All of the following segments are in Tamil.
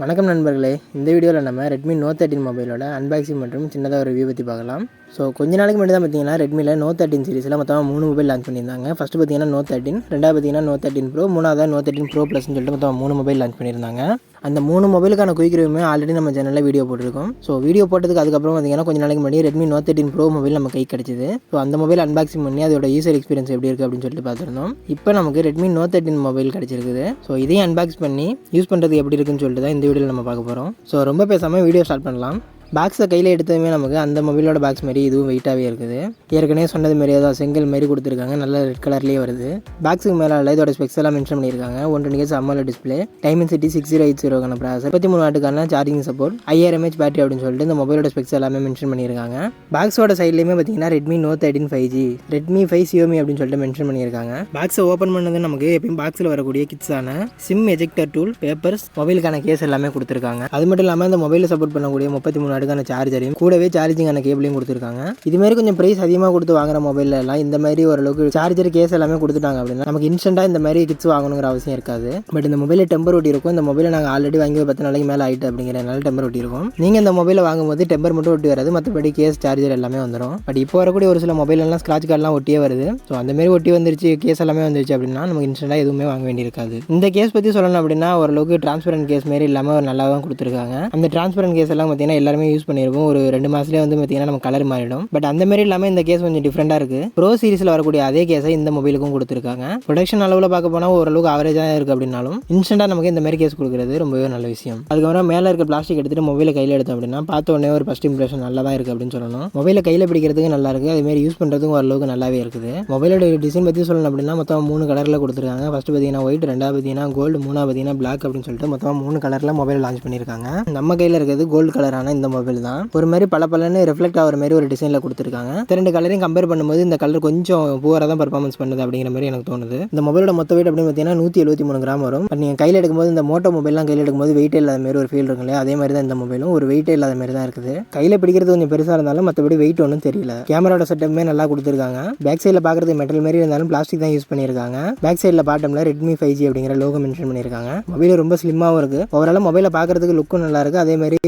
வணக்கம் நண்பர்களே. இந்த வீடியோவில் நம்ம ரெட்மி நோட் தேர்ட்டின் மொபைலோட அன்பாக்சிங் மற்றும் சின்னதாக ஒரு ரிவ்யூ பற்றி பார்க்கலாம். ஸோ கொஞ்ச நாளைக்கு முன்னாடி தான் பார்த்தீங்கன்னா ரெட்மியில் நோ தேர்ட்டின் சீரிஸில் மொத்தமாக மூணு மொபைல் லான்ச் பண்ணியிருந்தாங்க. ஃபஸ்ட்டு பார்த்தீங்கன்னா நோ தேர்ட்டின் ரெண்டாவது பார்த்தீங்கன்னா நோ தேர்ட்டின் ப்ரோ மூணாவது நோ தேர்ட்டின் ப்ரோ ப்ளஸ்னு சொல்லிட்டு மொத்தம் மூணு மொபைல் லான்ச் பண்ணியிருந்தாங்க. அந்த மூணு மொபைலுக்கான குயிக் ரிவ்யூமே ஆல்ரெடி நம்ம சேனலில் வீடியோ போட்டிருக்கோம். ஸோ வீடியோ போட்டதுக்கு அதுக்கப்புறம் பார்த்தீங்கன்னா கொஞ்ச நாளைக்கு முன்னாடி Redmi note thirteen pro mobile நம்ம கை கிடச்சிது. ஸோ அந்த மொபைல் அன்பாக்சிங் பண்ணி அதோட யூசர் எக்ஸ்பீரியன்ஸ் எப்படி இருக்குது அப்படின்னு சொல்லிட்டு பார்த்துருந்தோம். இப்போ நமக்கு ரெட்மி நோ தேர்ட்டின் மொபைல் கிடச்சிருக்குது. ஸோ இதையும் அன்பாக்ஸ் பண்ணி யூஸ் பண்ணுறது எப்படி இருக்குன்னு சொல்லிட்டு தான் இந்த வீடியோவில் நம்ம பார்க்க போகிறோம் ஸோ ரொம்ப பேசாமல் வீடியோ ஸ்டார்ட் பண்ணலாம். பாக்ஸை கையில் எடுத்ததுமே நமக்கு அந்த மொபைலோட பாக்ஸ் மாதிரி இதுவும் வெயிட்டாகவே இருக்குது. ஏற்கனவே சொன்னது மாரி ஏதாவது செங்கல் மாரி கொடுத்துருக்காங்க. நல்ல ரெட் கலர்லேயே வருது. பாக்ஸுக்கு மேலே இதோட ஸ்பெக்ஸ் எல்லாம் மென்ஷன் பண்ணியிருக்காங்க. One twenty case AMOLED display Dimensity six zero eight ஜீரோக்கான processor முப்பத்தி மூணு நாட்டுக்கான charging support IR MH battery அப்படின்னு சொல்லிட்டு இந்த மொபைலோட ஸ்பெக்ஸ் எல்லாமே மென்ஷன் பண்ணியிருக்காங்க. பாக்ஸோட சைட்லேயுமே பார்த்தீங்கன்னா Redmi note thirteen five G Redmi five Xiaomi அப்படின்னு சொல்லிட்டு மென்ஷன் பண்ணியிருக்காங்க. பாக்ஸை ஓப்பன் பண்ணது நமக்கு எப்பயும் பாக்ஸில் வரக்கூடிய கிட்ஸான சிம் எஜெக்டர் டூல் பேப்பர்ஸ் மொபைலுக்கான கேஸ் எல்லாமே கொடுத்துருக்காங்க. அது மட்டும் இல்லாமல் இந்த மொபைலில் சப்போர்ட் பண்ணக்கூடிய முப்பத்தி மூணு அடுக்கான சார்ஜரையும் கூடவே சார்ஜிங்கான கேபிளையும் கொடுத்துருக்காங்க. இதுமாரி கொஞ்சம் ப்ரைஸ் அதிகமாக கொடுத்து வாங்குற மொபைல்ல எல்லாம் இந்த மாதிரி ஓரளவுக்கு சார்ஜர் கேஸ் எல்லாமே கொடுத்துட்டாங்க அப்படின்னா நமக்கு இன்ஸ்டன்ட்டாக இந்த மாதிரி கிட்ஸ் வாங்கணுங்கிற அவசியம் இருக்காது. பட் இந்த மொபைலில் டெம்பர் ஒட்டி இருக்கும். இந்த மொபைலை நாங்கள் ஆல்ரெடி வாங்கி பத்து நாளைக்கு மேலே ஆகிட்டு அப்படிங்கிறனால டெம்பர் ஒட்டி இருக்கும். நீங்கள் இந்த மொபைலை வாங்கும்போது டெம்பர் மட்டும் ஒட்டி வராது. மற்றபடி கேஸ் சார்ஜர் எல்லாமே வந்துடும் பட் இப்போ வரக்கூடிய ஒரு சில மொபைல் எல்லாம் ஸ்க்ராட்ச் கார்டெலாம் ஒட்டியே வருது. ஸோ அந்த மாதிரி ஒட்டி வந்துருச்சு கேஸ் எல்லாமே வந்துருச்சு அப்படின்னா நமக்கு இன்ஸ்டன்ட்டாக எதுவுமே வாங்க வேண்டியிருக்காது. இந்த கேஸ் பற்றி சொல்லணும் அப்படின்னா ஓரளவுக்கு டிரான்ஸ்பரண்ட் கேஸ் மாரி இல்லாமல் ஒரு நல்லா தான் கொடுத்துருக்காங்க. அந்த டிரான்ஸ்பரண்ட் கேஸ் எல்லாம் பார்த்தீங்கன்னா எல்லாருமே யூஸ் பண்ணியிருப்போம் ஒரு ரெண்டு மாதத்துலேயே வந்து பார்த்தீங்கன்னா நம்ம கலர் மாறிடும். பட் அந்த மாதிரி இல்லாமல் இந்த கேஸ் கொஞ்சம் டிஃப்ரெண்ட்டாக இருக்குது ப்ரோ சீரிஸில் வரக்கூடிய அதே கேஸை இந்த மொபைலுக்கும் கொடுத்துருக்காங்க. ப்ரொடக்ஷன் அளவில் பார்க்க போனால் ஓரளவுக்கு ஆவரேஜாக இருக்குது அப்படின்னாலும் இன்ஸ்டண்ட்டாக நமக்கு இந்த மாதிரி கேஸ் கொடுக்குறது ரொம்பவே நல்ல விஷயம். அதுக்கப்புறம் மேலே இருக்க பிளாஸ்டிக் எடுத்துகிட்டு மொபைலை கையில் எடுத்தோம் அப்படின்னா பார்த்த உடனே ஒரு ஃபஸ்ட் இம்ப்ரெஷன் நல்லா தான் இருக்குது அப்படின்னு சொல்லணும். மொபைலை கையில் பிடிக்கிறதுக்கு நல்லா இருக்குது அதேமாரி யூஸ் பண்ணுறதுக்கும் ஓரளவுக்கு நல்லாவே இருக்குது. மொபைலோட டிசைன் பற்றி சொல்லணும் அப்படின்னா மொத்தம் மூணு கலரில் கொடுத்துருக்காங்க. ஃபஸ்ட்டு பார்த்தீங்கன்னா ஒயிட் ரெண்டாவது பார்த்தீங்கன்னா கோல்டு மூணாவது பார்த்தீங்கன்னா பிளாக் அப்படின்னு சொல்லிட்டு மொத்தம் மூணு கலரில் மொபைல் லான்ச் பண்ணியிருக்காங்க. நம்ம கையில் இருக்கிறது கோல்டு கலரான இந்த மொபைல் தான். ஒரு மாதிரி பல பலன்னு ரிஃப்ளெக்ட் ஆகிற மாதிரி ஒரு டிசைனில் கொடுத்துருக்காங்க. ரெண்டு கலரையும் கம்பேர் பண்ணும்போது இந்த கலர் கொஞ்சம் பூவராக தான் பர்ஃபார்மன்ஸ் பண்ணுது அப்படிங்கிற மாதிரி எனக்கு தோணுது. இந்த மொபைலோட மொத்த வெயிட் அப்படின்னு பார்த்தீங்கன்னா நூற்றி எழுபத்தி மூணு கிராம் வரும். பட் நீங்கள் கையில் எடுக்கும்போது இந்த மோட்டோ மொபைல்லாம் கையில் எடுக்கும்போது வெயிட்டே இல்லாத மாதிரி ஒரு ஃபீல் இருக்கும் இல்லையா அதே மாதிரி தான் இந்த மொபைலும் ஒரு வெயிட்டே இல்லாத மாதிரி தான் இருக்குது. கையில் பிடிக்கிறது கொஞ்சம் பெருசாக இருந்தாலும் மற்றபடி வெயிட் ஒன்றும் தெரியல. கேமராவோட செட்டப்புமே நல்லா கொடுத்துருக்காங்க. பேக் சைடில் பார்க்குறது மெட்டல் மாதிரி இருந்தாலும் பிளாஸ்டிக் தான் யூஸ் பண்ணியிருக்காங்க. பேக் சைடில் பாட்டமில் ரெட்மி ஃபைவ் ஜி அப்படிங்கிற லோகோ மென்ஷன் பண்ணியிருக்காங்க. மொபைல் ரொம்ப ஸ்லிம்மாகவும் இருக்குது ஓவரால் மொபைலை பார்க்குறதுக்கு லுக்கும் நல்லா இருக்குது அதே மாதிரி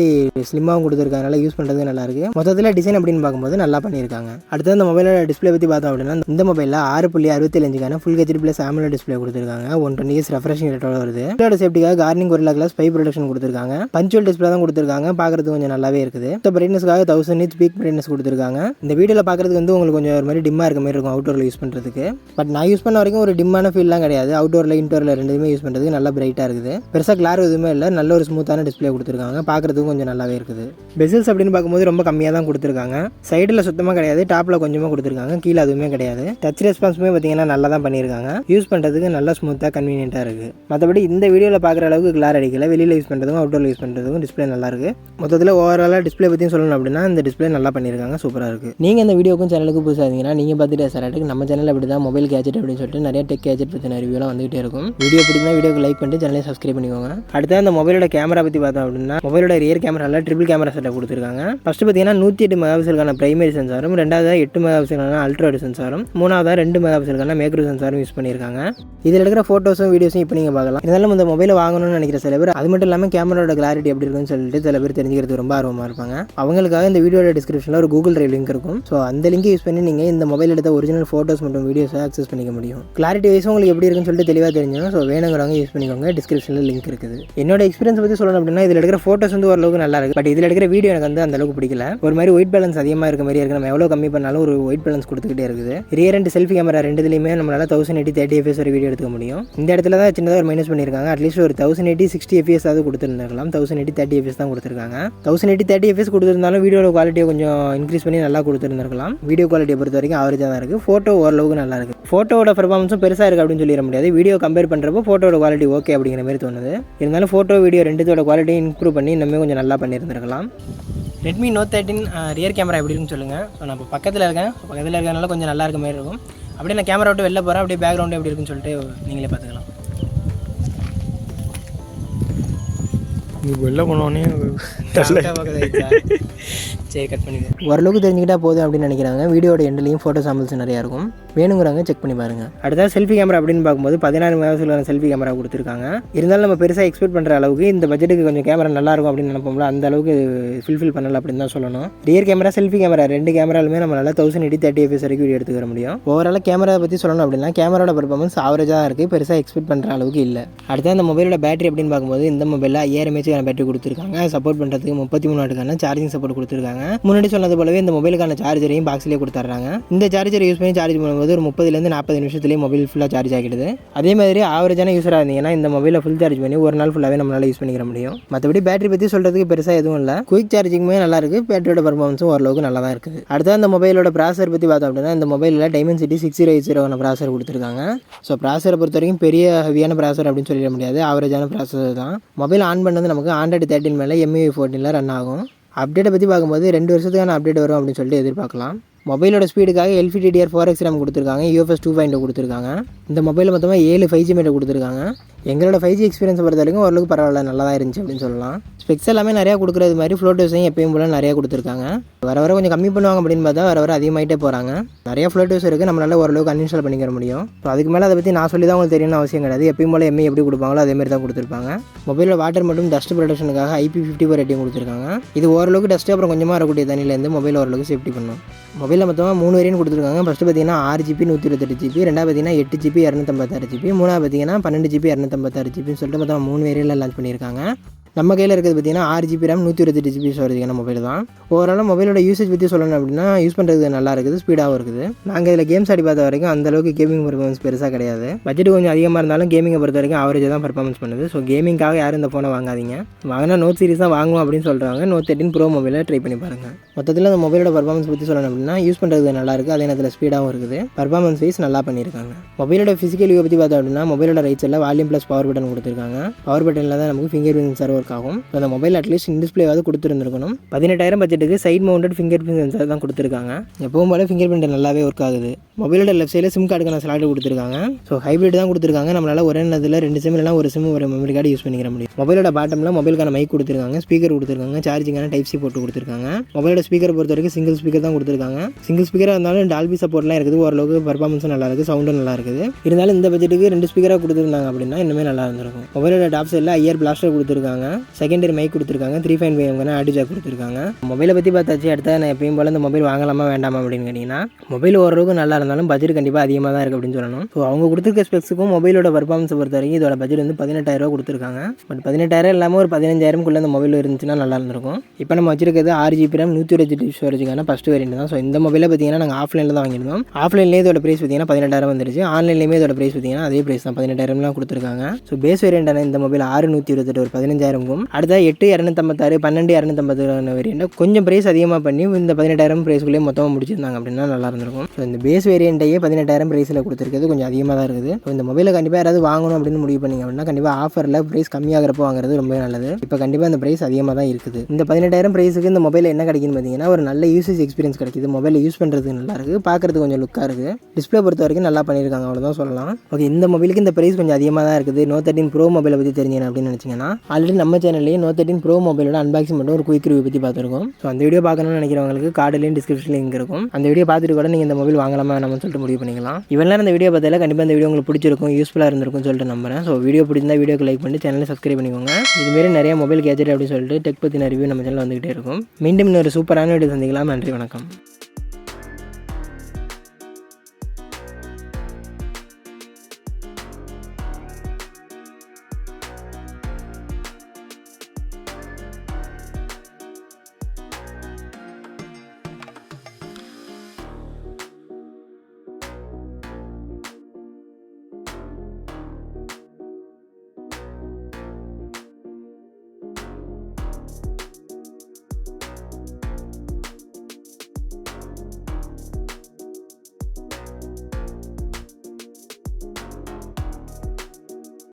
ஸ்லிம்மாகவும் கொடுத்துருக்காங்க யூஸ் பண்ணுறது நல்லாயிருக்கு. மொத்தத்தில் டிசைன் அப்படின்னு பார்க்கும்போது நல்லா பண்ணியிருக்காங்க. அடுத்து அந்த மொபைலோட டிஸ்ப்ளே பற்றி பார்த்தோம் அப்படின்னா இந்த மொபைலில் ஆறு புள்ளி அறுபத்தி அஞ்சுக்கான full HD plus AMOLED display கொடுத்துருக்காங்க. ஒன் டுவெண்ட்டி இயர்ஸ் ரெஃப்ரெஷிங் ரேட்டோட வருது. இதோட சேஃப்டிக்காக கார்னிங் ஒரு கிளாஸ் ஃபைவ் ப்ரொடக்ஷன் கொடுத்துருக்காங்க. பஞ்சுவல் டிஸ்பிளே தான் கொடுத்துருக்காங்க. பார்க்குறதுக்கு கொஞ்சம் நல்லாவே இருக்குது. ஸோ பிரைட்னஸ்க்காக தௌசண்ட் இன்ச் பீக் பிரைட்னஸ் கொடுத்துருக்காங்க. இந்த வீடியோவில் பார்க்குறதுக்கு வந்து உங்களுக்கு கொஞ்சம் ஒரு மாதிரி டிம்மாக இருக்க மாதிரி இருக்கும் அவுட்டோரில் யூஸ் பண்ணுறதுக்கு பட் நான் யூஸ் பண்ண வரைக்கும் ஒரு டிம்மான ஃபீல்லாம் கிடையாது. அவுட்டோரில் இன்டோரில் ரெண்டுமே யூஸ் பண்ணுறதுக்கு நல்லா பிரைட்டாக இருக்குது. பெருசாக கிளார் எதுவுமே இல்லை. நல்ல ஒரு ஸ்மூத்தான டிஸ்ப்ளே கொடுத்துருக்காங்க. பார்க்குறதுக்கும் கொஞ்சம் நல்லாவே இருக்குது. பெசில்ஸ் அப்படின்னு பார்க்கும்போது ரொம்ப கம்மியாக தான் கொடுத்துருக்காங்க. சைடில் சுத்தமாக கிடையாது டாப்பில் கொஞ்சமாக கொடுத்துருக்காங்க கீழே அதுவுமே கிடையாது. டச் ரெஸ்பான்ஸுமே பார்த்தீங்கன்னா நல்லா தான் பண்ணியிருக்காங்க. யூஸ் பண்ணுறதுக்கு நல்லா ஸ்மூத்தாக கன்வீனியன்ட்டாக இருக்குது மற்றபடி இந்த வீடியோவில் பார்க்குற அளவுக்கு கிளார் அடிக்கல. வெளியில் யூஸ் பண்ணுறதுக்கும் அவுட்டோரில் யூஸ் பண்ணுறதுக்கும் டிஸ்ப்ளே நல்லா இருக்குது மொத்தத்தில் ஓவராலாக டிஸ்ப்ளே பற்றியும் சொல்லணும் அப்படின்னா இந்த டிஸ்பிளே நல்லா பண்ணியிருக்காங்க சூப்பராக இருக்குது நீங்கள் இந்த வீடியோக்கும் சேனலுக்கு புதுசாக இருந்தீங்கன்னா நீங்கள் பார்த்துட்டு சாராட்டுக்கு நம்ம சேனல் அப்படி தான் மொபைல் கேஜெட் அப்படின்னு சொல்லிட்டு நிறைய டெக் கேஜெட் பற்றின ரிவியூலாம் வந்துகிட்டே இருக்கும். வீடியோ பிடிச்சினா வீடியோக்கு லைக் பண்ணிட்டு சேனலை சப்ஸ்கிரைப் பண்ணிக்கோங்க. அடுத்த அந்த மொபைலோட கேமரா பற்றி பார்த்தோம் அப்படின்னா மொபைலோட ரியர் கேமராவில் ட்ரிபிள் கேமரா செட்டப் கொடுத்துருக்காங்க. ஃபஸ்ட்டு பார்த்தீங்கன்னா நூற்றி எட்டு மெகாபிக்சலுக்கான பிரைமரி சென்சாரும் ரெண்டாவது எட்டு மெகா அல்ட்ரா சென்சாரும் மூணாவது ரெண்டு மெகாபிக்சலுக்கான மேக்ரோ சென்சாரும் யூஸ் பண்ணியிருக்காங்க. இதில் இருக்கிற ஃபோட்டோஸும் வீடியோஸும் இப்போ நீங்கள் பார்க்கலாம். இருந்தாலும் இந்த மொபைலை வாங்கணும்னு நினைக்கிற சில பேர் அது மட்டும் இல்லாமல் கேமராவோட கிளாரிட்டி எப்படி இருக்குன்னு சொல்லிட்டு சில பேர் தெரிஞ்சுக்கிறது ரொம்ப ஆர்வமாக இருப்பாங்க. அவங்களுக்காக இந்த வீடியோட டிஸ்கிரிப்ஷனில் ஒரு கூகுள் ட்ரைவ் லிங்க் இருக்கும். ஸோ அந்த லிங்கை யூஸ் பண்ணி நீங்கள் இந்த மொபைல் எடுத்த ஒரிஜினல் ஃபோட்டோஸ் மற்றும் வீடியோஸை ஆக்சஸ் பண்ணிக்க முடியும். கிளாரிட்டி வைஸ் உங்களுக்கு எப்படி இருக்குன்னு சொல்லிட்டு தெளிவாக தெரிஞ்சிடும். ஸோ வேணுங்கிறவங்க யூஸ் பண்ணிக்கோங்க. டிஸ்கிரிப்ஷனில் லிங்க் இருக்குது. என்னோட எக்ஸ்பீரியன்ஸ் பற்றி சொல்லணும் அப்படின்னா இதில் எடுக்கிற ஃபோட்டோஸ் வந்து ஓரளவுக்கு நல்லா இருக்குது பட் இதில் எடுக்கிற வீடியோ எனக்கு வந்து அந்த அளவுக்கு பிடிக்கல. ஒரு மாதிரி ஒயிட் பேலன்ஸ் அதிகமாக இருக்க மாதிரி இருக்குது நம்ம எவ்வளோ கம்மி பண்ணாலும் ஒரு ஒயிட் பேலன்ஸ் கொடுத்துக்கிட்டே இருக்குது. ரியர் அண்ட் செல்ஃபி கேமரா ரெண்டுலேயுமே நம்மளால தௌசண்ட் எயிட்டி தேர்ட்டி எஃப்எஸ் ஒரு வீடியோ எடுத்துக்க முடியும். இந்த இடத்துல தான் சின்னதாக ஒரு மைனஸ் பண்ணியிருக்காங்க அட்லீஸ்ட் ஒரு தௌசண்ட் எயிட்டி சிக்ஸ்டி எஃப்எஸ் ஆகுது கொடுத்துருந்துருக்கலாம். தௌசண்ட் எயிட்டி தேர்ட்டி எஃப்எஸ் தான் கொடுத்துருக்காங்க. தௌசண்ட் எயிட்டி தேர்ட்டி எஃப்எஸ் கொடுத்துருந்தாலும் வீடியோட குவாலிட்டியை கொஞ்சம் இன்க்ரீஸ் பண்ணி நல்லா கொடுத்துருந்துருக்கலாம். வீடியோ குவாலிட்டியை பொறுத்த வரைக்கும் ஆவரேஜாக தான் இருக்குது ஃபோட்டோ ஓரளவுக்கு நல்லா இருக்குது ஃபோட்டோட பெர்ஃபார்மன்ஸும் பெருசாக இருக்குது அப்படின்னு சொல்லிட முடியாது. வீடியோ கம்பேர் பண்ணுறப்போ ஃபோட்டோட குவாலிட்டி ஓகே அப்படிங்கிற மாதிரி தோணுது. இருந்தாலும் ஃபோட்டோ வீடியோ ரெண்டுத்தோட குவாலிட்டியும் இம்ப்ரூவ் பண்ணி இன்னுமே கொஞ்சம் நல்லா பண்ணியிருந்திருக்கலாம் Redmi note thirteen rear camera எப்படி இருக்குன்னு சொல்லுங்கள் ஸோ நான் இப்போ பக்கத்தில் இருக்கேன். பக்கத்தில் இருக்கிறனால கொஞ்சம் நல்லா இருக்க மாதிரி இருக்கும். அப்படியே நான் கேமரா விட்டு வெளில போகிறேன் அப்படியே பேக்ரவுண்டு எப்படி இருக்குன்னு சொல்லிட்டு நீங்களே பார்த்துக்கலாம். நீ வெளில போனோடனே சரி கட் பண்ணிடுங்க ஓரளவுக்கு தெரிஞ்சுக்கிட்டா போதும் அப்படின்னு நினைக்கிறாங்க. வீடியோட எண்ட்லையும் ஃபோட்டோ சாம்பிள்ஸ் நிறையா இருக்கும். வேணுங்கிறவங்க செக் பண்ணி பாருங்க. அடுத்தது செல்ஃபி கேமரா அப்படின்னு பார்க்கும்போது பதினாறு மெகாபிக்சல் செல்ஃபி கேமரா கொடுத்துருக்காங்க. இருந்தாலும் நம்ம பெருசாக எக்ஸ்பெக்ட் பண்ணுற அளவுக்கு இந்த பட்ஜெட்டுக்கு கொஞ்சம் கேமரா நல்லா இருக்கும் அப்படின்னு நினைப்போம்ல அந்த அளவுக்கு ஃபில்ஃபில் பண்ணல அப்படின்னு தான் சொல்லணும். ரியர் கேமரா செல்ஃபி கேமரா ரெண்டு கேமராலுமே நம்ம நல்லா தௌசண்ட் எயிட்டி தேர்ட்டி எஃப்எஸ் வரைக்கும் வீடியோ எடுத்துக்கிற முடியும். ஓவரால் கேமரா பற்றி சொல்லணும் அப்படின்னா கேமராவோட பர்ஃபார்மன்ஸ் ஆவரேஜாக இருக்குது பெருசாக எக்ஸ்பெக்ட் பண்ணுற அளவுக்கு இல்லை. அடுத்து அந்த மொபைலோட பேட்டரி அப்படின்னு பார்க்கும்போது இந்த மொபைலில் ஐயாயிரம் எம்ஏஹெச்க்கான பேட்டரி கொடுத்துருக்காங்க. சப்போர்ட் பண்ணுறதுக்கு முப்பத்தி மூணு வாட்டுக்கான சார்ஜிங் சப்போர்ட் கொடுத்துருக்காங்க. முன்னாடி சொன்னது போலவே இந்த மொபைலுக்கான சார்ஜரையும் பாக்ஸ்லேயே கொடுத்துட்றாங்க இந்த சார்ஜர் யூஸ் பண்ணி சார்ஜ் பண்ணும்போது ஒரு முப்பதுலேருந்து நாற்பது நிமிஷத்துலேயே மொபைல் ஃபுல்லாக சார்ஜ் ஆகிடுது. அதே மாதிரி ஆவரேஜான யூஸராக இருந்தீங்கன்னா இந்த மொபைலை ஃபுல் சார்ஜ் பண்ணி ஒரு நாள் ஃபுல்லாகவே நம்மளால் யூஸ் பண்ணிக்கிற முடியும். மற்றபடி பேட்டரி பற்றி சொல்கிறதுக்கு பெருசாக எதுவும் இல்லை. குயிக் சார்ஜிங்குமே நல்லா இருக்குது பேட்டரியோட பர்ஃபார்மன்ஸும் ஓரளவுக்கு நல்லா தான் இருக்குது அடுத்து அந்த மொபைலோட ப்ராசர் பற்றி பார்த்தோம் அப்படின்னா இந்த மொபைலில் Dimensity six zero eight ஜீரோவான ப்ராசர் கொடுத்துருக்காங்க. ஸோ ப்ராசரை பொறுத்த வரைக்கும் பெரிய ஹெவியான ப்ராசர் அப்படின்னு சொல்லிட முடியாது. ஆவரேஜான ப்ராசர் தான். மொபைல் ஆன் பண்ணது நமக்கு ஆண்ட்ராய்டு தேர்ட்டின் மேலே எம்இ ஃபோர்டீனில் ரன் ஆகும். அப்டேட்டை பற்றி பார்க்கும்போது ரெண்டு வருஷத்துக்கான அப்டேட் வரும் அப்படின்னு சொல்லிட்டு எதிர்பார்க்கலாம். மொபைலோட ஸ்பீடுக்காக எல்பிடிடிஆர் ஃபோர் எக்ஸ் ரேம் கொடுத்துருக்காங்க. யூஎஃப்எஸ் டூ பாயிண்ட் oh கொடுத்துருக்காங்க. இந்த மொபைலில் மொத்தமாக ஏழு ஃபைவ் ஜி மீட்டர் கொடுத்துருக்காங்க. எங்களோட ஃபைவ் ஜி எக்ஸ்பீரியன்ஸ் பொறுத்த வரைக்கும் ஓரளவுக்கு பரவாயில்ல நல்லா தான் இருந்துச்சு அப்படின்னு சொல்லலாம். ஸ்பெக்ஸ் எல்லாமே நிறையா கொடுக்குறது மாதிரி ஃப்ளோட்டோஸையும் எப்பயும் போல நிறையா கொடுத்துருக்காங்க. வர வர கொஞ்சம் கம்மி பண்ணுவாங்க அப்படின்னு பார்த்தா வர வர அதிகமாகிட்டே போகிறாங்க நிறைய ஃப்ளோட்டோஸ் இருக்குது நம்மளால ஓரளவுக்கு அன்இன்ஸ்டால் பண்ணிக்கிற முடியும். ஸோ அதுக்கு மேலே அதை பற்றி நான் சொல்லி தான் உங்களுக்கு தெரியணும்னு அவசியம் கிடையாது. எப்பயும் போல எம்ஏ எப்படி கொடுப்பாங்களோ அதே மாதிரி தான் கொடுத்துருப்பாங்க. மொபைலில் வாட்டர் மட்டும் டஸ்ட் ப்ரொடக்ஷனுக்காக ஐபி ஃபிஃப்டி ஃபோர் ரேட்டிங் கொடுத்துருக்காங்க. இது ஓரளவுக்கு டஸ்ட்டு அப்புறம் கொஞ்சமாக வரக்கூடிய தண்ணியிலேருந்து மொபைல் ஓரளவுக்கு சேஃப்டி பண்ணும். மொபைல் மொபைலில் மொத்தமாக மூணு வேரியன்ட் கொடுத்துருக்காங்க. ஃபஸ்ட்டு பார்த்தீங்கன்னா ஆறு ஜிபி நூற்றி இருபத்தெட்டு ஜிபி ரெண்டாவது பார்த்தீங்கன்னா எட்டு ஜிபி இரநூத்தம்பத்தாறு ஜிபி மூணாவது பார்த்தீங்கன்னா பன்னெண்டு ஜிபி இரநூத்தம்பத்தாறு ஜிபின்னு சொல்லிட்டு மொத்தம் மூணு வேரியன்ட்டில் லான்ச் பண்ணியிருக்காங்க. நம்ம கையில் இருக்கிறது பார்த்தீங்கன்னா ஆறு ஜிபி ரேம் நூற்றி இருபத்தெட்டு ஜிபி ஸ்டோரேஜான மொபைல் தான். ஓவராலாக மொபைலோட யூசேஜ் பற்றி சொல்லணும் அப்படின்னா யூஸ் பண்ணுறது நல்லா இருக்குது ஸ்பீடாகவும் இருக்குது. நாங்கள் இதில் கேம்ஸ் ஆடி பார்த்த வரைக்கும் அந்தளவுக்கு கேமிங் பர்ஃபார்மன்ஸ் பெருசாக கிடையாது. பட்ஜெட் கொஞ்சம் அதிகமாக இருந்தாலும் கேமிங்கை பொறுத்த வரைக்கும் அவரேஜ் தான் பர்ஃபார்மன்ஸ் பண்ணுது. ஸோ கேமிங்காக யாரும் இந்த ஃபோனை வாங்காதீங்க. வாங்கினா நோட் சீரிஸ் தான் வாங்குவோம் அப்படின்னு சொல்கிறாங்க நோட் தேர்ட்டின் ப்ரோ மொபைலை ட்ரை பண்ணி பாருங்கள் மொத்தத்தில் அந்த மொபைலோட பர்ஃபார்மன்ஸ் பற்றி சொல்லணும் அப்படின்னா யூஸ் பண்ணுறது நல்லா இருக்குது அதே நேரத்தில் ஸ்பீடாகவும் இருக்குது. பர்ஃபார்மன்ஸ் வைஸ் நல்லா பண்ணியிருக்காங்க. மொபைலோட ஃபிசிக்கல் யூ பற்றி பார்த்தோம் அப்படின்னா மொபைலோட ரைட் சைடில் வால்யூம் ப்ளஸ் பவர் பட்டன் கொடுத்துருக்காங்க. பவர் பட்டனில் தான் நமக்கு ஃபிங்கர் பிரிண்ட் சென்சார் ஒர்க் ஆகும் அந்த மொபைல் அட்லீஸ்ட் இன் டிஸ்பிளேவாவது கொடுத்துருந்துருக்கணும். பதினெட்டாயிரம் பட்ஜெட்டுக்கு side mounted fingerprint sensor தான் கொடுத்துருக்காங்க. எப்பவும் போல ஃபிங்கர் பிரிண்ட் நல்லாவே ஒர்க் ஆகுது. மொபைலோட லெஃப்ட் சைடில் சிம் கார்டுக்கான ஸ்லாட் கொடுத்துருக்காங்க. ஸோ ஹைப்ரிட் தான் கொடுத்துருக்காங்க. நம்மளால ஒரே நேரத்தில் ரெண்டு சிம் இல்லைனா ஒரு சிம் ஒரு மெமரி கார்டு யூஸ் பண்ணிக்கிற முடியும். மொபைலோட பாட்டமில் மொபைலுக்கான மைக் கொடுத்துருக்காங்க. ஸ்பீக்கர் கொடுத்துருக்காங்க. சார்ஜிங்கான டைப் சி போட்டு கொடுத்துருக்காங்க. மொபைலோட ஸ்பீக்கர் பொறுத்த வரைக்கும் சிங்கிள் ஸ்பீக்கர் தான் கொடுத்துருக்காங்க. சிங்கிள் ஸ்பீக்கராக இருந்தாலும் டால்பி சப்போர்ட்லாம் இருக்குது. ஓரளவுக்கு பர்ஃபார்மன்ஸும் நல்லா இருக்குது சவுண்டும் நல்லா இருக்குது இருந்தாலும் இந்த பட்ஜெட்டுக்கு ரெண்டு ஸ்பீக்கராக கொடுத்துருந்தாங்க அப்படின்னா இன்னுமே நல்லா இருந்திருக்கும். மொபைலோட டாப் சைடில் ஐயர் பிளாஸ்டர் கொடுத்துருக்காங்க. செகண்டரி மைக் கொடுத்துருக்காங்க. Three fine five audio jack கொடுத்துருக்காங்க. மொபைலை பற்றி பார்த்தாச்சு அடுத்த நான் எப்பயும் போல இந்த மொபைல் வாங்கலாமா வேண்டாமா அப்படின்னு கேட்டிங்கன்னா மொபைல் ஓரளவுக்கு நல்லா இருந்தாலும் பட்ஜெட் கண்டிப்பாக அதிகமாக தான் இருக்குது அப்படின்னு சொல்லணும். ஸோ அவங்க கொடுத்துருக்க ஸ்பெக்ஸுக்கும் மொபைலோட பர்ஃபார்மன்ஸ் பொறுத்த வரைக்கும் இதோட பட்ஜெட் வந்து பதினெட்டாயிரம் ரூபா கொடுத்துருக்காங்க. பட் பதினெட்டாயிரம் இல்லாமல் ஒரு பதினஞ்சாயிரம்குள்ளே இந்த மொபைல் இருந்துச்சுன்னா நல்லா இருந்திருக்கும். இப்போ நம்ம வச்சிருக்கிறது ஆறு ஜிபி ரேம் நூற்றி இருபது ஜிபி ஸ்டோரேஜுக்கான ஃபஸ்ட் வேரியன்ட் தான். ஸோ இந்த மொபைலை பார்த்தீங்கன்னா நாங்கள் ஆஃப்லைனில் தான் வாங்கியிருந்தோம். ஆஃப்லைன்லேயே இதோட ப்ரைஸ் பார்த்தீங்கன்னா பதினெட்டாயிரம் வந்துருச்சு. ஆன்லைன்லேயுமே இதோட ப்ரைஸ் பார்த்தீங்கன்னா அதே ப்ரைஸ் தான். பதினெட்டாயிரம்லாம் கொடுத்துருக்காங்க. ஸோ பேஸ் வேரியண்டான இந்த மொபைல் ஆறு நூற்றி இருபத்தெட்டு ஒரு பதினஞ்சாயிரமும் அடுத்த எட்டு இரநூத்தம்பத்தாறு பன்னெண்டு இரநூத்தம்பத்தாறு வேரியண்ட்டை கொஞ்சம் ப்ரைஸ் அதிகமாக பண்ணி இந்த பதினெட்டாயிரம் ப்ரைஸ்க்குள்ளே மொத்தமாக முடிச்சிருந்தாங்க அப்படின்னா நல்லா இருந்திருக்கும். ஸோ இந்த பேஸ் வேரியண்ட்டையே பதினெட்டாயிரம் ப்ரைஸில் கொடுத்துருக்கிறது கொஞ்சம் அதிகமாக தான் இருக்குது. ஸோ இந்த மொபைலை கண்டிப்பாக யாராவது வாங்கணும் அப்படின்னு முடிவு பண்ணிங்க அப்படின்னா கண்டிப்பாக ஆஃபரில் ப்ரைஸ் கம்மியாகிறப்போ வாங்குறது ரொம்ப நல்லது. இப்போ கண்டிப்பாக இந்த ப்ரைஸ் அதிகமாக தான் இருக்குது. இந்த பதினெட்டாயிரம் ப்ரைஸுக்கு இந்த மொபைல் என்ன கிடைக்குன்னு பார்த்தீங்கன்னா ஒரு நல்ல யூசேஜ் எக்ஸ்பீரியன்ஸ் கிடைக்குது. மொபைலை யூஸ் பண்ணுறதுக்கு நல்லா இருக்குது பார்க்குறதுக்கு கொஞ்சம் லுக்காக இருக்குது டிஸ்பிளே பொறுத்த வரைக்கும் நல்லா பண்ணியிருக்காங்க. அவ்வளோதான் சொல்லலாம். ஓகே இந்த மொபைலுக்கு இந்த ப்ரைஸ் கொஞ்சம் அதிகமாக தான் இருக்குது. நோ தேர்ட்டின் ப்ரோ மொபைலை பற்றி தெரிஞ்சுக்கணும் அப்படின்னு நினச்சிங்கன்னா ஆல்ரெடி நம்ம நம்ம சேனல்லேயே நோ தேர்ட்டின் ப்ரோ மொபைலோட அன்பாக்சிங் மட்டும் ஒரு குயிக் ரிவ்யூ பற்றி பார்த்துருக்கோம். ஸோ அந்த வீடியோ பார்க்கணும்னு நினைக்கிறவங்களுக்கு கார்டுலேயும் டிஸ்கிரிப்ஷன் லிங்க் இருக்கும். அந்த வீடியோ பார்த்துட்டு கூட நீங்கள் இந்த மொபைல் வாங்கலாமா நம்ம சொல்லிட்டு முடிவு பண்ணிக்கலாம். இவெல்லாம் இந்த வீடியோ பார்த்தால கண்டிப்பாக இந்த வீடியோ உங்களுக்கு பிடிச்சிருக்கும் யூஸ்ஃபுல்லாக இருந்திருக்கும்னு சொல்லிட்டு நம்புறேன். ஸோ வீடியோ பிடிச்சிருந்தா வீடியோக்கு லைக் பண்ணி சேனலை சப்ஸ்கிரைப் பண்ணிக்கோங்க. இதுமாரி நிறைய மொபைல் கேஜெட் அப்படின்னு சொல்லிட்டு டெக் பற்றின ரிவ்யூ நம்ம சேனல் வந்துகிட்டே இருக்கும். மீண்டும் இன்னொரு சூப்பரான வீடியோ சந்திக்கலாம். நன்றி வணக்கம்.